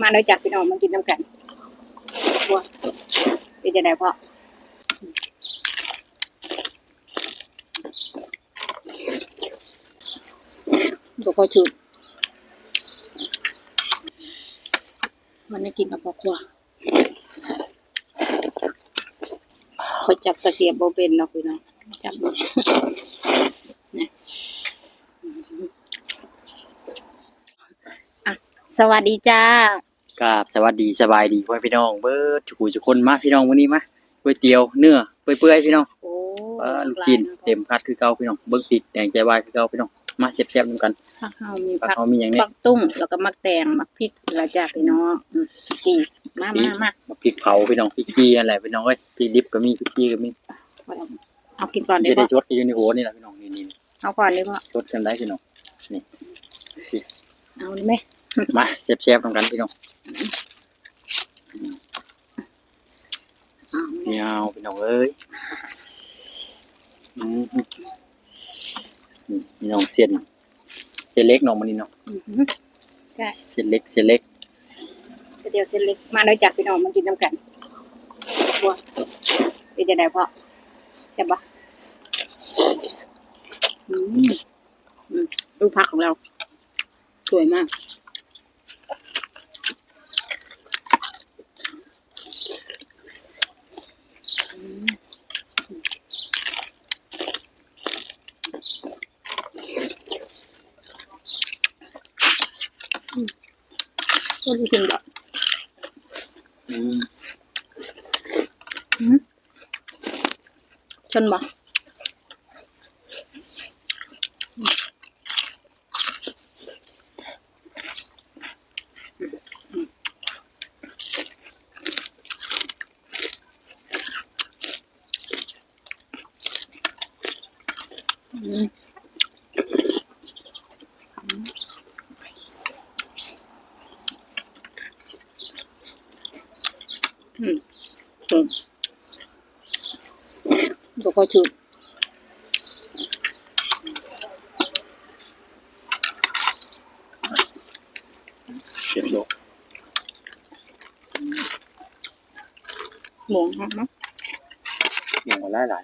มาเลยจัดพี่น้องมากินน้ำกันบัวเป็นจะได้พ่อตัวก็ชุดมันไม่กินกับพ่อครัวคอยจับตะเกียบโบเป็นเนาะพี่น้องจับบ่นะอะสวัสดีจ้า กับสวัสดีสบายดีพ่อพี่น้องเบิดจุกุจุกคนมาพี่น้องวันนี้มาก๋วยเตี๋ยวเนื้อเปื่อยๆพี่น้องโอ้เอ่อลูกชิ้นเต็มคัดคือเก่าพี่น้องเบิ้งติดแดงใจวายคือเก่าพี่น้องมาแซ่บๆนำกันผักเฮามีผักผักเขามีอย่างนี้ผักตุ้มแล้วก็มักแตงมักพริกละจ้าพี่น้องอืมกีมามามามาพริกเผาพี่น้องพริกกี้อะไรพี่น้องเอ้ยพริกดิบก็มีพริกกี้ก็มีเอากินก่อนดีจะกได้ว่าชดอยู่ในหัวนี่แหละพี่น้องนี่นี่เอาก่อนดีกว่าชดกันได้พี่น้องเอาไหม มาแซ่บๆนำกันพี่น้องเอาไหมเนียวพี่น้องเอ้ยอืมนี่พี่น้องเส้นเส้นเล็กน้องมันนี่เนาะอือหือใช่เส้นเล็กเส้นเล็กเดี๋ยวเส้นเล็กมาเลยจัดพี่น้องมากินน้ำกันบัวเป็นจะได้พ่อใช่ปะอืมอืมดูผักของเรา สวยมาก ก็รู้ถึงแบบอืมชนบ่อืมอืมอืม ตัวก็ชุด เส้นโลกหมูครับมั้งอย่างหลายหลาย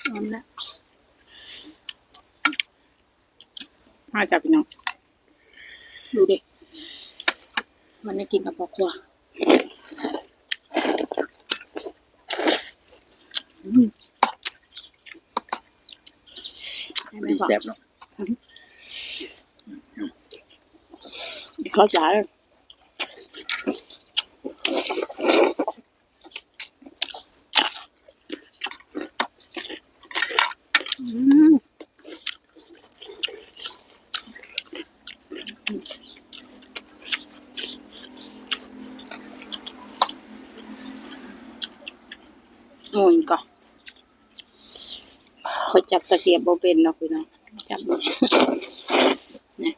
เอาละมาจับพี่น้อง ดูดิวันนี้กินกับพ่อครัวอืมได้ไหม ดี พ่อ แซ่บเนาะเข้าใจอืมโอ้ยก็ จับตะเกียบโบเป็นเนาะพี่น้องจับบ่เลย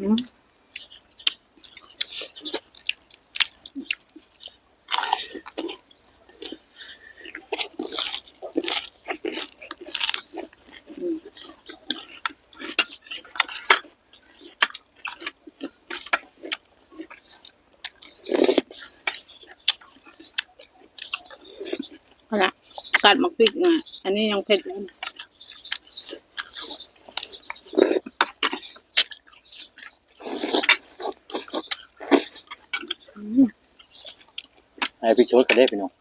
อืมอืมเอาละ กัดมักพริกอะอันนี้ยังเผ็ดอยู่ไอ้พริกโชดก็ได้พี่น้อง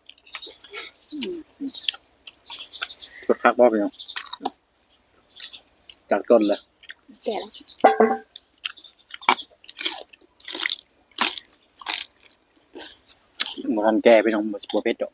โชดพักบ่พี่น้องจากต้นเลยแก่แล้วบ่ทันแก่พี่น้องบ่สิบ่เผ็ดดอก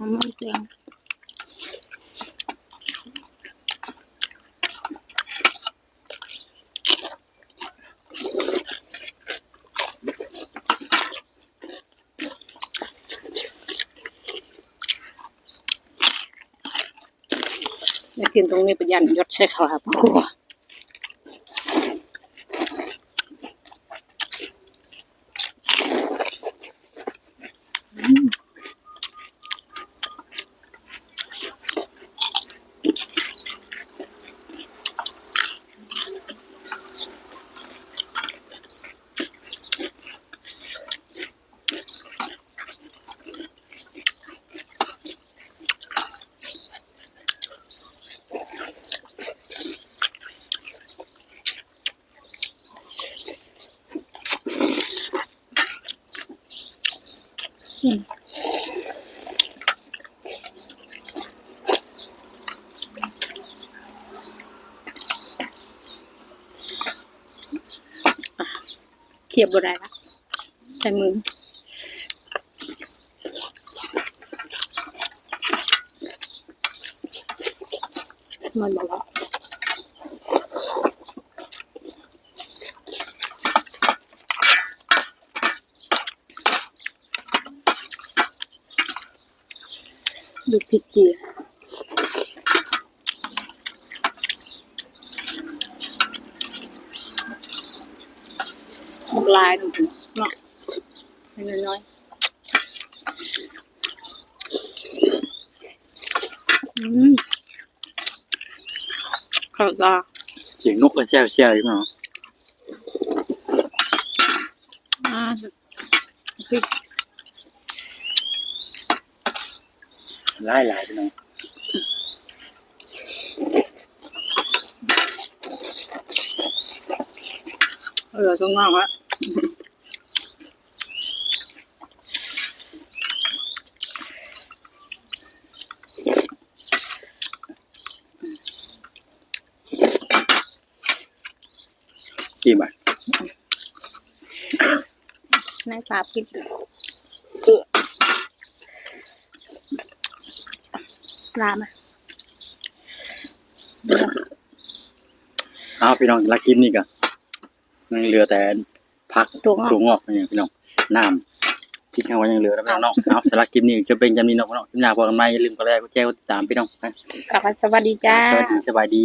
ทำมันเสียงอยากกินตรงนี้ประยันยศใช่เขาครับ เขียบบ่ได้ละใส่มือมันบอกว่า ดูผิดจีหมกลายหนูเนาะให้น้อยๆอืมขอบคุณเสียงนกกระแจ้วแจ้วอยู่เนาะอ่าพริก หลายหลายพี่น้องเออตรงนอกอะกี่บาทในปลาปิดเออ ลามาเอาพี่น้องลักกินนี่ก็ยังเหลือแต่พักตัวงอกถั่วงอกนี่พี่น้องน้ำที่ข้างไว้ยังเหลือแล้วพี่น้องเนาะเอาสลักกินนี่จะเป็นจำนี้เนาะพี่น้องที่หน้าพอกันไหมอย่าลืมกดไลค์กดแชร์กดติดตามพี่น้องนะกลับมาสวัสดีจ้าสวัสดีสบายดี